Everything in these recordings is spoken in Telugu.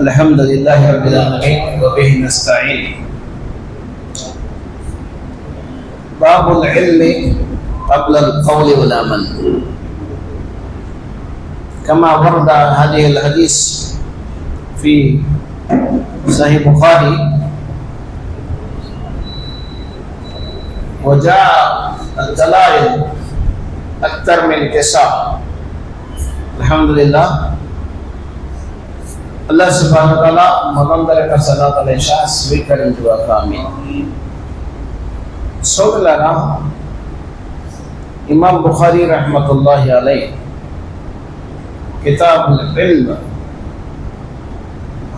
الحمد لله رب العالمين وبه نستعين باب العلم قبل القول والعمل. كما ورد هذه الحديث في صحيح البخاري وجاء الدلائل أكثر من كساء. الحمد لله అల్లాహ్ సుబ్హానహు వతఆలా మనందరి యొక్క సలాత్ అలైషా స్వీకరించుగాక ఆమీన్. సోదరులారా ఇమాం బుఖారీ రహమతుల్లాహి అలై కితాబ్ ఇల్మ్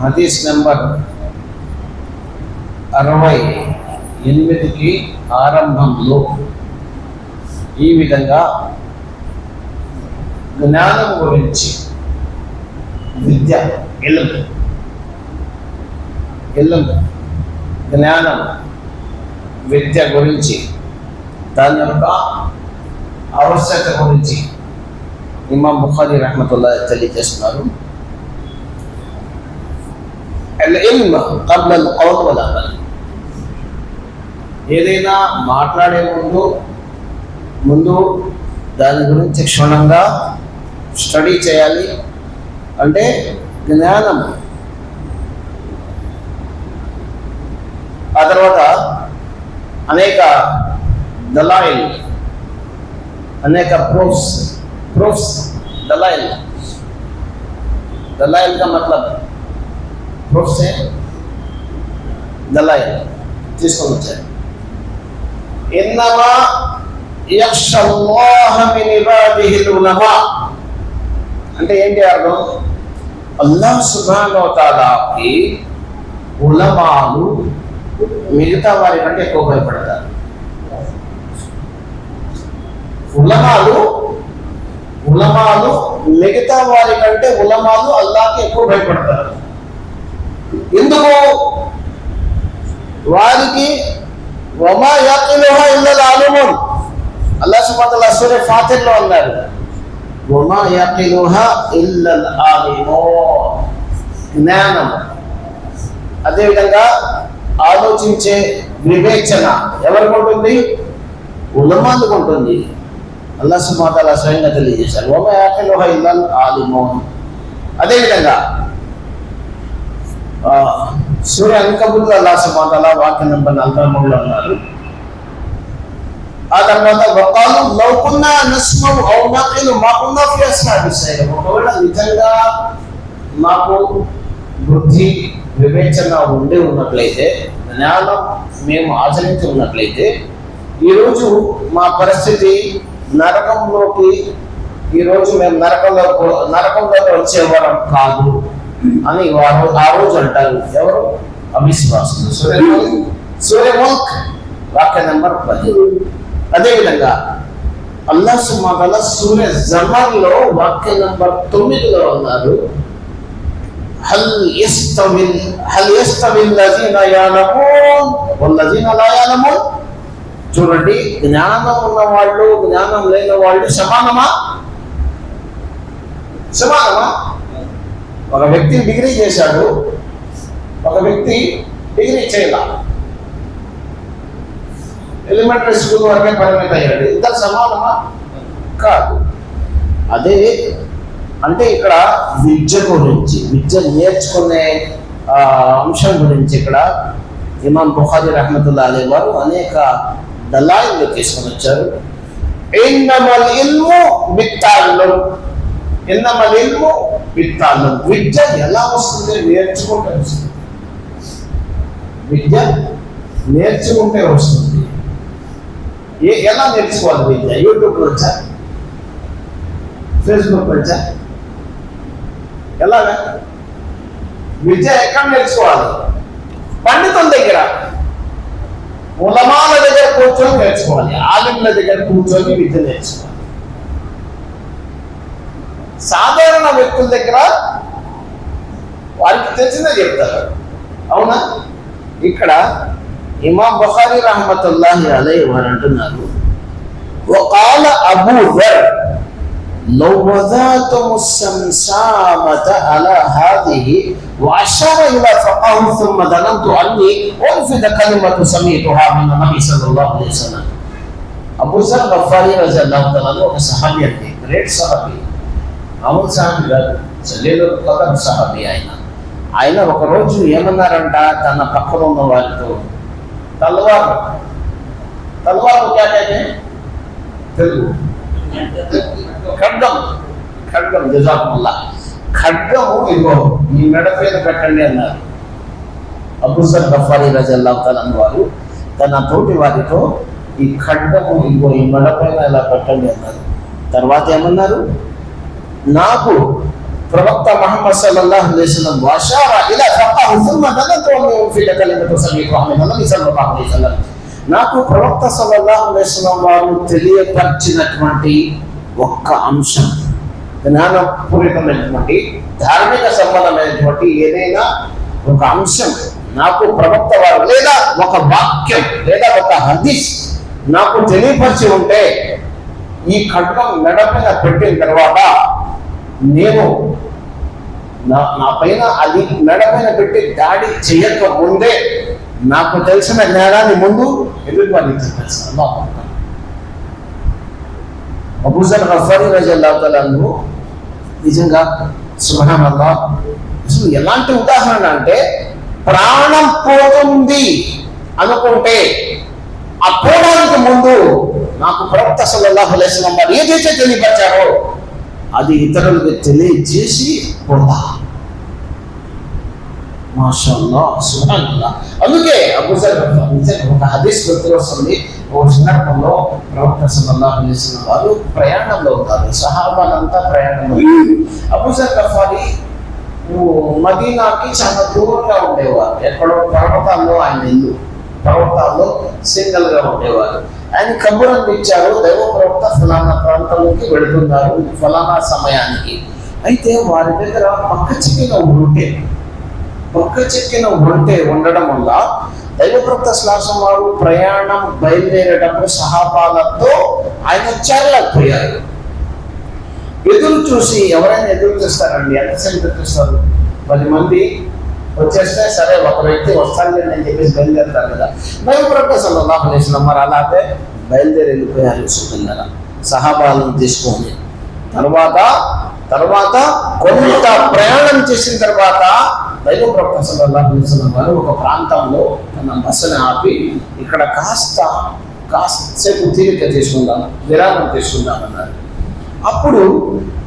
హదీస్ నెంబర్ అరవై ఎనిమిదికి ఆరంభంలో ఈ విధంగా జ్ఞానం గురించి విద్య ఇల్మ్ ఇల్మ్ జ్ఞానం విద్య గురించి దాని యొక్క ఆవశ్యకత గురించి ఇమాం బుఖారీ రహమతుల్లా తెలియజేస్తున్నారు. ఇల్మ్ కబ్ల కౌల్ వల్ ఏదైనా మాట్లాడే ముందు ముందు దాని గురించి క్షుణ్ణంగా స్టడీ చేయాలి. అంటే జ్ఞానం ఆ తర్వాత అనేక దలాయిల్ అనేక ప్రూఫ్స్ ప్రూఫ్స్ దలాయిల్ दलाइल का मतलब प्रूफ से दलाइल जिसको होता है इन्नमा यख्शल्लाह मिन इबादिहिल उलमा అంటే ఏంటి అర్థం? అల్లాహ్ సుభానోతాలాకి ఉలమాలు మిగతా వారి కంటే ఎక్కువ భయపడతారు. ఉలమాలు ఉలమాలు మిగతా వారి కంటే ఉలమాలు అల్లాకి ఎక్కువ భయపడతారు. ఎందుకు? వారికి వమా యాకిలుహా ఇల్లల్ ఆలిమున్. అల్లాహ్ సుబ్హానహు తాలా ఫాతిర్లో అన్నారు. వమా యqiluha illa al-alimun జ్ఞానం. అదేవిధంగా ఆలోచించే వివేచన ఎవరికి ఉంటుంది? ఉలమాలకు ఉంటుంది. అల్లా సుమాతాల స్వయంగా తెలియజేశారు. వమ యాకిలుహ illa al-alimun అదేవిధంగా సూర్య అంకబుల్ అల్లా సుమాతాల వాక్య నెంబర్ నలభై మూడులో అన్నారు ఆ తర్వాత వకాలు లౌకున్నా నస్మం ఔ నకిలు మాకున్నా ఫి అస్హాబి సైర్ ఒకవేళ నిజంగా మాకు బుద్ధి వివేచన ఉండి ఉన్నట్లయితే జ్ఞానం మేము ఆచరించి ఉన్నట్లయితే ఈరోజు మా పరిస్థితి నరకంలోకి ఈరోజు మేము నరకంలో నరకంలోకి వచ్చేవారం కాదు అని వారు ఆ రోజు అంటారు ఎవరు అవిశ్వాసులు సూర్యముల్క్ వాక్య నెంబర్ పది అదేవిధంగా అల్లా సుమాతల సూర్య జమర్లో వాక్య నంబర్ తొమ్మిదిలో ఉన్నారు హల్ యస్తవిల్ హల్ యస్తవిల్ లజీన యాలమూన్ వల్లజీన లా యాలమూన్. చూడండి జ్ఞానం ఉన్న వాళ్ళు జ్ఞానం లేని వాళ్ళు సమానమా? సమానమా? ఒక వ్యక్తి డిగ్రీ చేశాడు ఒక వ్యక్తి డిగ్రీ చేయాలి. ఎలిమెంటరీ స్కూల్ వరకే పరిమితం అయ్యాడు ఇద్దరు సమానమా? కాదు. అదే అంటే ఇక్కడ విద్య గురించి విద్య నేర్చుకునే అంశం గురించి ఇక్కడ ఇమాం బుఖారి రహమతుల్లా అలీ వారు అనేక దళాయిలు తీసుకొని వచ్చారు. ఇన్నమల్ ఇల్ము బిత్తాళ్ళం ఇన్నమల్ ఇల్ము బిత్తాళ్ళం విద్య ఎలా వస్తుంది? నేర్చుకుంటే వస్తుంది. విద్య నేర్చుకుంటే వస్తుంది. ఎలా నేర్చుకోవాలి విద్య యూట్యూబ్ వచ్చా? ఫేస్బుక్ వచ్చా? ఎలాగా? విద్య ఎక్కడ నేర్చుకోవాలి? పండితుల దగ్గర. ఉలమాల దగ్గర కూర్చొని నేర్చుకోవాలి. ఆలింల దగ్గర కూర్చొని విద్య నేర్చుకోవాలి. సాధారణ వ్యక్తుల దగ్గర వారికి తెలిసిందే చెప్తారు. అవునా? ఇక్కడ ఇమాం బుఖారీ రహమతుల్లాహి అలై వారు అంటున్నారు وقال అబూ ذر لو وضعتم السمسامة على هذه وأشار إلى فقاه ثم ظننت أني أنفذ كلمة سمعتها من النبي صلى الله عليه وسلم అబూ సర్ గఫారీ రజీ అల్లాహ్ తఆలా ఒక సహాబీ అండి గ్రేట్ సహాబీ మామూలు సహాబీ కాదు చెల్లెలు కదా సహాబీ ఆయన ఆయన ఒకరోజు ఏమన్నారంట తన పక్కన ఉన్న వారితో తల్వారు తల్వారు క్యా कहते हैं? తెలుగు ఖడ్గం ఖడ్గం జజాకుల్లా ఖడ్గము ఇదిగో ఈ మెడ మీద పెట్టండి అన్నారు అబూసర్ గఫారీ రజల్లా తలన్ వారు తన తోటి వారితో ఈ ఖడ్గము ఇదిగో ఈ మెడ పైన ఇలా పెట్టండి అన్నారు తర్వాత ఏమన్నారు నాకు ప్రవక్త మహమ్మద్ సల్లల్లాహు అలైహి వసల్లం వషారా ఇలా ఫఖహు థుమ్మ దనతు అన్ను ఫీ కలిమతు సమీతు అహ్మద్ నబీ సల్లల్లాహు అలైహి వసల్లం. నాకు ప్రవక్త సల్లల్లాహు అలైహి వసల్లం వారు తెలియపరిచినటువంటి ఒక్క అంశం జ్ఞానపూరితమైనటువంటి ధార్మిక సంబంధమైనటువంటి ఏదైనా ఒక అంశం నాకు ప్రవక్త వారు లేదా ఒక వాక్యం లేదా ఒక హదీస్ నాకు తెలియపరిచి ఉంటే ఈ ఖడ్గం మెడ మీద పెట్టిన తర్వాత నేను నా నా పైన అది మెడ పైన పెట్టి దాడి చేయక ముందే నాకు తెలిసిన జ్ఞానాన్ని ముందు ఎదుటి వాళ్ళకి చెప్పేస్తాను అబూజర్ రజల్లాహు నిజంగా సుభాన్ అల్లా అసలు ఎలాంటి ఉదాహరణ అంటే ప్రాణం పోతుంది అనుకుంటే ఆ పోవడానికి ముందు నాకు ప్రవక్త సల్లల్లాహు అలైహి వసల్లం వారు ఏదైతే తెలియపరిచారో అది ఇతరులకు తెలియజేసి పోతా మాషాల్లా సుబ్హానల్లా. అందుకే అబూజర్ నిజంగా ఒక హదీస్ గుర్తుకు వస్తుంది. ఓ సందర్భంలో ప్రవక్త సల్లల్లాహు అలైహి వారు ప్రయాణంలో ఉంటారు సహాబాలంతా ప్రయాణంలో అబూజర్ కఫాలి మదీనాకి చాలా దూరంగా ఉండేవారు. ఎక్కడో పర్వతాల్లో ఆయన ఇల్లు పర్వతాల్లో సింగల్గా ఉండేవారు. ఆయన కబురం ఇచ్చారు దైవ ప్రవక్త ఫలానా ప్రాంతంలోకి వెళుతున్నారు ఫలానా సమయానికి. అయితే వారి దగ్గర పక్క చిక్కిన ఉంటే పక్క చెక్కిన ఒంటె ఉండడం వల్ల దైవప్రవక్త శ్లాసం వారు ప్రయాణం బయలుదేరేటప్పుడు సహాపాలతో ఆయన చేరలేకపోయారు ఎదురు చూసి ఎవరైనా ఎదురు చూస్తారండి? ఎంతసేపు ఎదురు చూస్తారు? పది మంది? వచ్చేస్తే సరే ఒక వ్యక్తి వస్తాను అని చెప్పేసి బయలుదేరుతారు కదా. దైవప్రవక్త సల్లల్లాహు అలైహి మరి అలాగే బయలుదేరి వెళ్ళిపోయారు సుందర సహాబాలను తీసుకొని తర్వాత తర్వాత కొంత ప్రయాణం చేసిన తర్వాత దైవ ప్రొఫెసర్ సల్లల్లాహు వారు ఒక ప్రాంతంలో తన బస్సుని ఆపి ఇక్కడ కాస్త కాసేపు తీరిక తీసుకుందాం విరామం తీసుకుందాం అన్నారు అప్పుడు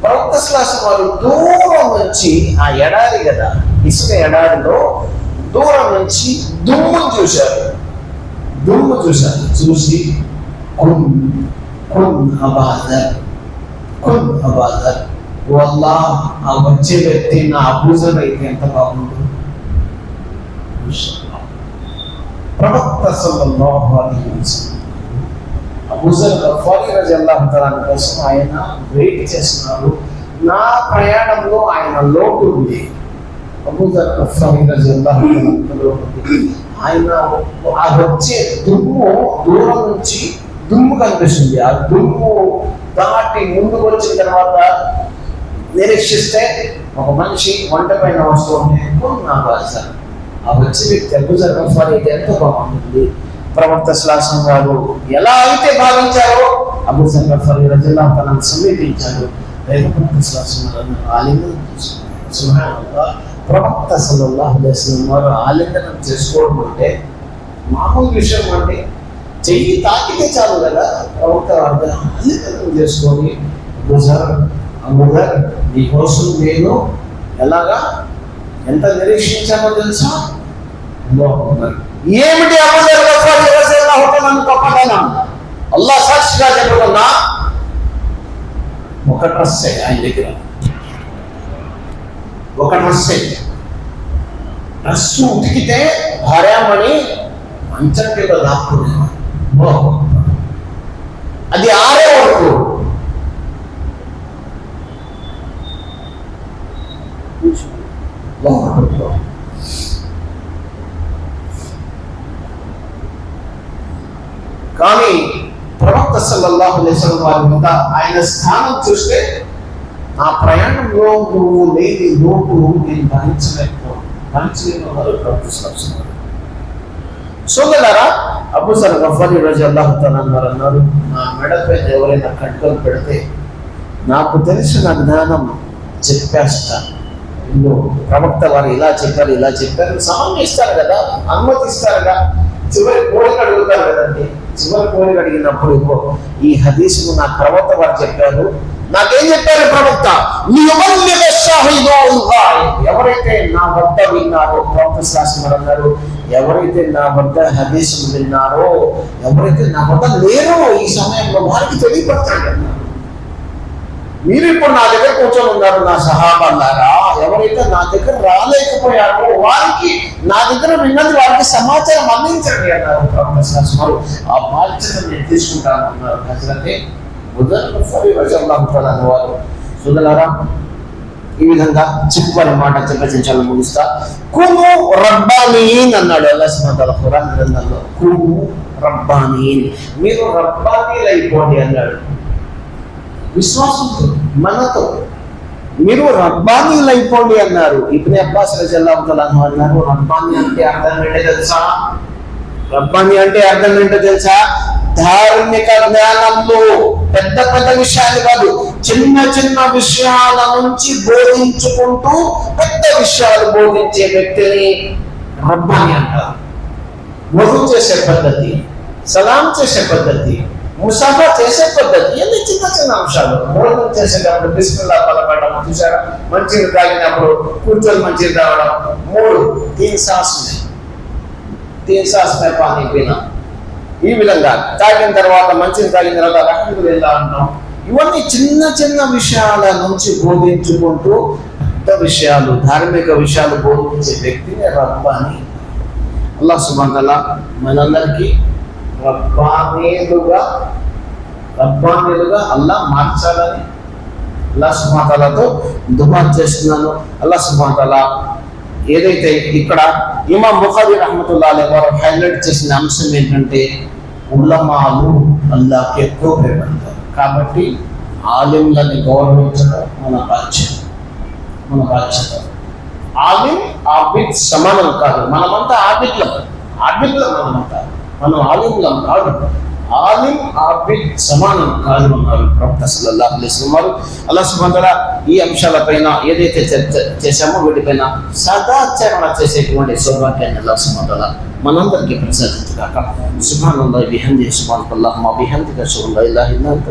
ప్రొఫెసర్ వారు దూరం వచ్చి ఆ ఎడారి కదా ఇసుక ఎడారిలో దూరం నుంచి దుమ్ము చూశారు. దుమ్ము చూశారు. చూసి కున్ కున్ అబాదర్ కున్ అబాదర్ వల్లా ఆ వచ్చే వ్యక్తి నా అబూజర్ అయితే ఎంత బాగుండు? ప్రవక్త సల్లల్లాహు అలైహి వసల్లం. అబూజర్ గఫారీ రజల్లాహు తఆలా కోసం ఆయన వెయిట్ చేస్తున్నారు. నా ప్రయాణంలో ఆయన లోటు ఉంది. అబూజర్ గఫారీ రజల్లాహు ఆయన ఆ వచ్చే దుమ్ము దూరం నుంచి దుమ్ము కనిపిస్తుంది. ఆ దుమ్ము దాటి ముందుకు వచ్చిన తర్వాత నిరీక్షిస్తే ఒక మనిషి వంట పైన వస్తూ ఉంటే నా బాధ ఆ వచ్చి వ్యక్తి అబూజర్ గఫారీ అయితే ఎంత బాగుంటుంది. ప్రవక్త శ్లాసం గారు ఎలా అయితే భావించారో అబూ సఫర్ రజల్లా తనను సమీపించారు ప్రవక్త శ్లాసం గారు ఆలింగం చేసుకున్నారు ప్రవక్త సల్లల్లాహు వారు ఆలింగనం చేసుకోవడం అంటే మామూలు విషయం అండి చెయ్యి తాకితే చాలు కదా? ప్రవక్త ఆలింగనం చేసుకొని అబూజర్ అబూజర్ నీకోసం నేను ఎలాగా ఎంత నిరీక్షించానో తెలుసా? ఏమిటి అబూజర్ గొప్పదనం అల్లాహ్ సాక్షిగా చెప్పుకున్నా ఒక డ్రెస్సే ఆయన దగ్గర. ఒక డ్రెస్ అయితే డ్రెస్ ఉతికితే భార్యామణి మంచం కింద దాక్కునేవాడు అది ఆరే వరకు. కానీ ప్రవక్త సల్లల్లాహు అలైహి వసల్లం వారి మీద ఆయన స్థానం చూస్తే ఆ ప్రయాణంలో నువ్వు లేని లోటు నేను భరించలేకపో భరించలేను వారు ప్రవర్తిస్తున్నారు సోదరులారా అబు సర్ గఫారి రోజు అల్లాహ్ అన్నారు అన్నారు నా మెడపై ఎవరైనా కంట్రోల్ పెడితే నాకు తెలిసిన జ్ఞానం చెప్పేస్తాను ఇందులో ప్రవక్త వారు ఇలా చెప్పారు ఇలా చెప్పారు. సమయం కదా అనుమతిస్తారు కదా. చివరి కోరిక అడుగుతారు కదండి. చివరి కోరిక అడిగినప్పుడు ఈ హదీసును నా ప్రవక్త వారు చెప్పారు. నాకేం చెప్పారు ప్రవక్త? ఎవరైతే నా వద్ద విన్నారో ప్రవక్త శాస్త్రం అన్నారు ఎవరైతే నా వద్ద హదీసును విన్నారో ఎవరైతే నా వద్ద లేరో ఈ సమయంలో వారికి తెలియపడతాడు అన్నారు. మీరు ఇప్పుడు నా దగ్గర కూర్చొని ఉన్నారు నా సహాబల్లారా? ఎవరైతే నా దగ్గర రాలేకపోయారో వారికి నా దగ్గర విన్నది వారికి సమాచారం అందించండి అన్నారు ప్రవక్త ఆ బాధ్యత నేను తీసుకుంటాను అన్నారు హజరతే ముదర్రఫరి రజల్లాహు వారు సుదలారా ఈ విధంగా చివరి మాట చెప్పచించాలని ముగిస్తా. కుము రబ్బానీన్ అన్నాడు అల్లా సుబ్హానహు వతఆలా ఖురాన్ గ్రంథంలో. కుము రబ్బానీన్. మీరు రబ్బానీలు అయిపోండి అన్నాడు. విశ్వాసంతో మనతో. మీరు రబ్బానీలు అయిపోండి అన్నారు. ఇబ్నే అబ్బాస్ రజల్లాహు అన్నారు. రబ్బానీ అంటే అర్థం ఏంటో తెలుసా? రబ్బానీ అంటే అర్థం ఏంటో తెలుసా? ధార్మిక జ్ఞానంలో పెద్ద పెద్ద విషయాలు కాదు. చిన్న చిన్న విషయాల నుంచి బోధించుకుంటూ పెద్ద విషయాలు బోధించే వ్యక్తిని రబ్బాని అంటారు. వధు చేసే పద్ధతి సలాం చేసే పద్ధతి ముసాఫా చేసే పద్ధతి. ఎన్ని చిన్న చిన్న అంశాలు? భోజనం చేసేటప్పుడు బిస్మిల్లా పలపడడం చూసారా? మంచిగా తాగినప్పుడు కూర్చొని మంచిగా తాగడం. మూడు తీన్ సాస్ తీన్ సాస్ మే పానీ పీనా. ఈ విధంగా తాగిన తర్వాత మంచిని తాగిన తర్వాత రకంగా వెళ్ళా అంటాం? ఇవన్నీ చిన్న చిన్న విషయాల నుంచి బోధించుకుంటూ పెద్ద విషయాలు ధార్మిక విషయాలు బోధించే వ్యక్తిని రబ్బాని. అల్లా సుబ్హానల్లా మనందరికీ రబ్బానీలుగా రబ్బానీలుగా అల్లా మార్చాలని అల్లా సుమాతలతో దుబా చేస్తున్నాను. అల్లా సుమాతల ఏదైతే ఇక్కడ ఇమా ముఖాది రహమతుల్లా వారు హైలైట్ చేసిన అంశం ఏంటంటే ఉలమాలు అల్లాకి ఎక్కువ భయపడతారు కాబట్టి ఆలింలని గౌరవించడం మన బాధ్యత. మన బాధ్యత. ఆలిం ఆబిద్ సమానం కాదు. మనమంతా ఆబిద్లం. ఆబిద్లం మనమంతా. మనం ఆలింగం కాదు. ఆలిం ఆబిద్ సమానం కాదు అన్నారు ప్రవక్త సల్లల్లాహు అలైహి వసల్లం వారు. అల్లాహ్ సుబ్హానహు ఈ అంశాలపైన ఏదైతే చర్చ చేశామో వీటిపైన సదాచరణ చేసేటువంటి సౌభాగ్యాన్ని అల్లాహ్ సుబ్హానహు మనందరికీ ప్రసాదించగాక. సుబ్హానల్లాహి బిహమ్దిహి సుబ్హానకల్లాహుమ్మ బిహమ్దిక అష్హదు అన్ లా ఇలాహ ఇల్లా అంత